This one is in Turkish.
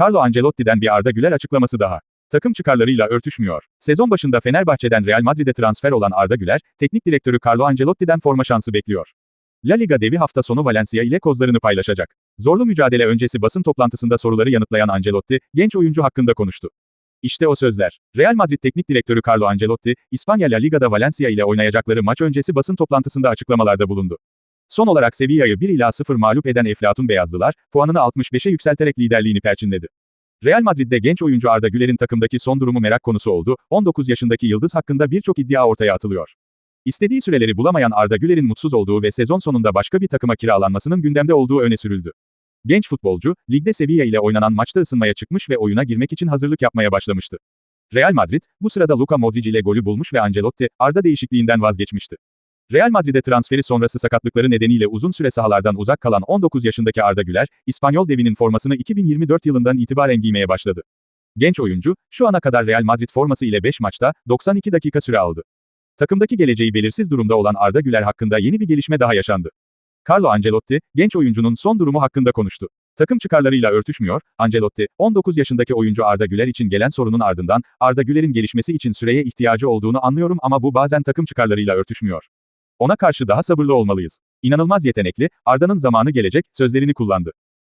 Carlo Ancelotti'den bir Arda Güler açıklaması daha. Takım çıkarlarıyla örtüşmüyor. Sezon başında Fenerbahçe'den Real Madrid'e transfer olan Arda Güler, teknik direktörü Carlo Ancelotti'den forma şansı bekliyor. La Liga devi hafta sonu Valencia ile kozlarını paylaşacak. Zorlu mücadele öncesi basın toplantısında soruları yanıtlayan Ancelotti, genç oyuncu hakkında konuştu. İşte o sözler. Real Madrid Teknik Direktörü Carlo Ancelotti, İspanya La Liga'da Valencia ile oynayacakları maç öncesi basın toplantısında açıklamalarda bulundu. Son olarak Sevilla'yı 1 ila 0 mağlup eden Eflatun Beyazlılar, puanını 65'e yükselterek liderliğini perçinledi. Real Madrid'de genç oyuncu Arda Güler'in takımdaki son durumu merak konusu oldu, 19 yaşındaki yıldız hakkında birçok iddia ortaya atılıyor. İstediği süreleri bulamayan Arda Güler'in mutsuz olduğu ve sezon sonunda başka bir takıma kiralanmasının gündemde olduğu öne sürüldü. Genç futbolcu, ligde Sevilla ile oynanan maçta ısınmaya çıkmış ve oyuna girmek için hazırlık yapmaya başlamıştı. Real Madrid, bu sırada Luka Modric ile golü bulmuş ve Ancelotti, Arda değişikliğinden vazgeçmişti. Real Madrid'e transferi sonrası sakatlıkları nedeniyle uzun süre sahalardan uzak kalan 19 yaşındaki Arda Güler, İspanyol devinin formasını 2024 yılından itibaren giymeye başladı. Genç oyuncu, şu ana kadar Real Madrid forması ile 5 maçta, 92 dakika süre aldı. Takımdaki geleceği belirsiz durumda olan Arda Güler hakkında yeni bir gelişme daha yaşandı. Carlo Ancelotti, genç oyuncunun son durumu hakkında konuştu. Takım çıkarlarıyla örtüşmüyor, Ancelotti, 19 yaşındaki oyuncu Arda Güler için gelen sorunun ardından, Arda Güler'in gelişmesi için süreye ihtiyacı olduğunu anlıyorum ama bu bazen takım çıkarlarıyla örtüşmüyor. Ona karşı daha sabırlı olmalıyız. İnanılmaz yetenekli, Arda'nın zamanı gelecek, sözlerini kullandı.